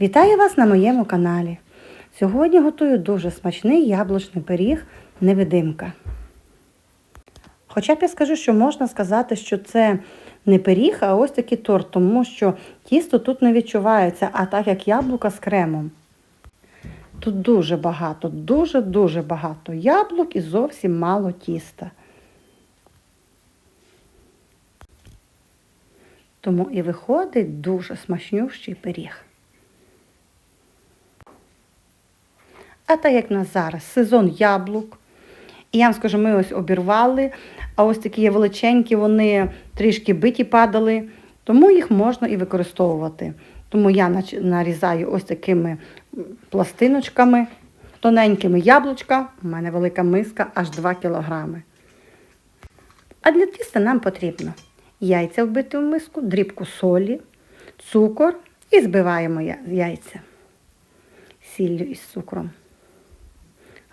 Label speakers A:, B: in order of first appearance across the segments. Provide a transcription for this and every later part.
A: Вітаю вас на моєму каналі. Сьогодні готую дуже смачний яблучний пиріг невидимка. Хоча б я скажу, що можна сказати, що це не пиріг, а ось такий торт, тому що тісто тут не відчувається, а так як яблука з кремом. Тут дуже багато, дуже-дуже багато яблук і зовсім мало тіста. Тому і виходить дуже смачнющий пиріг. А так як в нас зараз сезон яблук, і я вам скажу, ми ось обірвали, а ось такі є величенькі, вони трішки биті падали, тому їх можна і використовувати. Тому я нарізаю ось такими пластиночками, тоненькими яблучка. У мене велика миска, аж 2 кілограми. А для тіста нам потрібно яйця вбити в миску, дрібку солі, цукор і збиваємо яйця сіллю із цукром.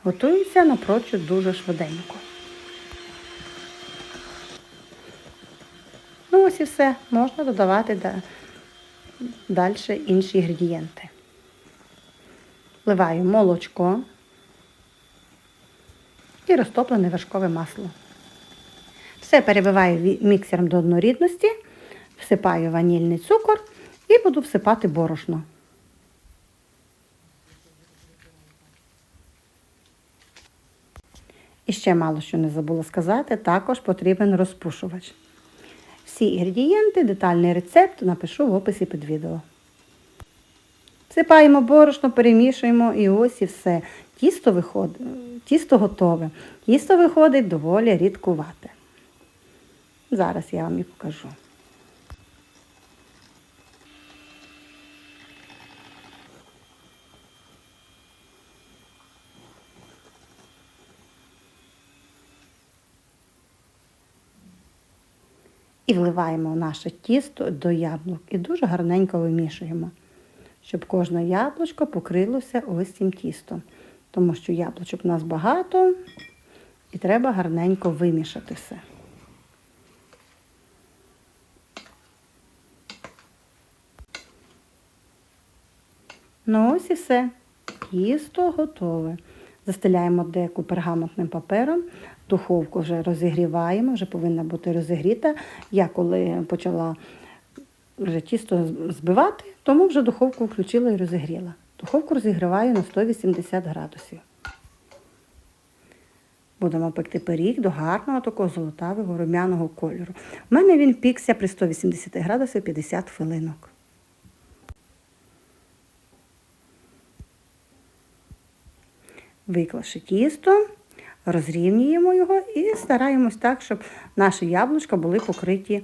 A: Готується напрочуд дуже швиденько. Ну ось і все. Можна додавати далі інші інгредієнти. Вливаю молочко і розтоплене вершкове масло. Все перебиваю міксером до однорідності, всипаю ванільний цукор і буду всипати борошно. І ще мало що не забула сказати, також потрібен розпушувач. Всі інгредієнти, детальний рецепт напишу в описі під відео. Всипаємо борошно, перемішуємо і ось і все. Тісто, виходить, тісто готове. Тісто виходить доволі рідкувате. Зараз я вам і покажу. І вливаємо наше тісто до яблук і дуже гарненько вимішуємо, щоб кожне яблучко покрилося ось цим тістом. Тому що яблучок у нас багато і треба гарненько вимішати все. Ну ось і все. Тісто готове. Застеляємо деку пергаментним папером, духовку вже розігріваємо, вже повинна бути розігріта. Я коли почала вже тісто збивати, тому вже духовку включила і розігріла. Духовку розігріваю на 180 градусів. Будемо пекти пиріг до гарного такого золотавого рум'яного кольору. У мене він пікся при 180 градусів 50 хвилинок. Виклавши тісто, розрівнюємо його і стараємось так, щоб наші яблучка були покриті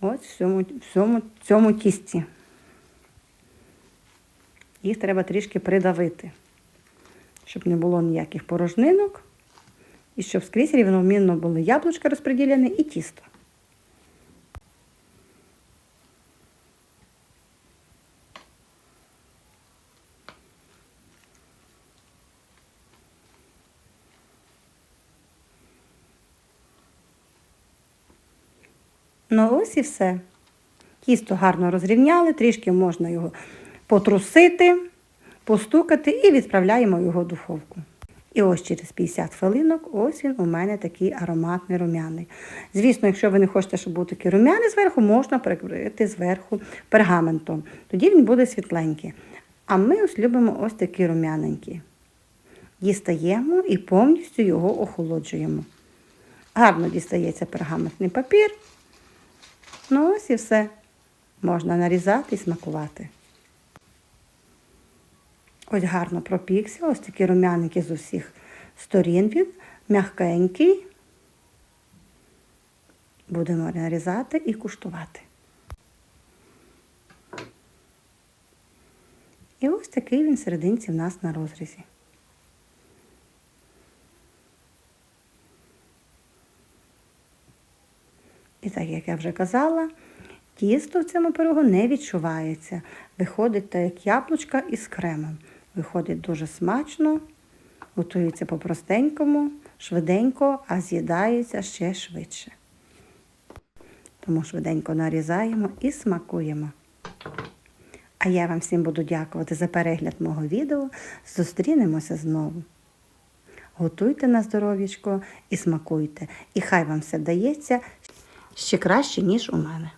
A: ось в цьому, в цьому, цьому тісті. Їх треба трішки придавити, щоб не було ніяких порожнинок і щоб скрізь рівномірно були яблучка розподілені і тісто. Ну ось і все. Тісто гарно розрівняли, трішки можна його потрусити, постукати і відправляємо його в духовку. І ось через 50 хвилинок ось він у мене такий ароматний рум'яний. Звісно, якщо ви не хочете, щоб був такий рум'яний зверху, можна прикрити зверху пергаментом. Тоді він буде світленький. А ми ось любимо ось такі рум'яненькі. Дістаємо і повністю його охолоджуємо. Гарно дістається пергаментний папір. Ну ось і все. Можна нарізати і смакувати. Ось гарно пропікся, ось такі рум'яники з усіх сторін він, м'ягкенький. Будемо нарізати і куштувати. І ось такий він серединці в нас на розрізі. І так, як я вже казала, тісто в цьому пирогу не відчувається. Виходить так, як яблучка із кремом. Виходить дуже смачно, готується по-простенькому, швиденько, а з'їдається ще швидше. Тому швиденько нарізаємо і смакуємо. А я вам всім буду дякувати за перегляд мого відео. Зустрінемося знову. Готуйте на здоров'ячко і смакуйте. І хай вам все вдається ще краще, ніж у мене.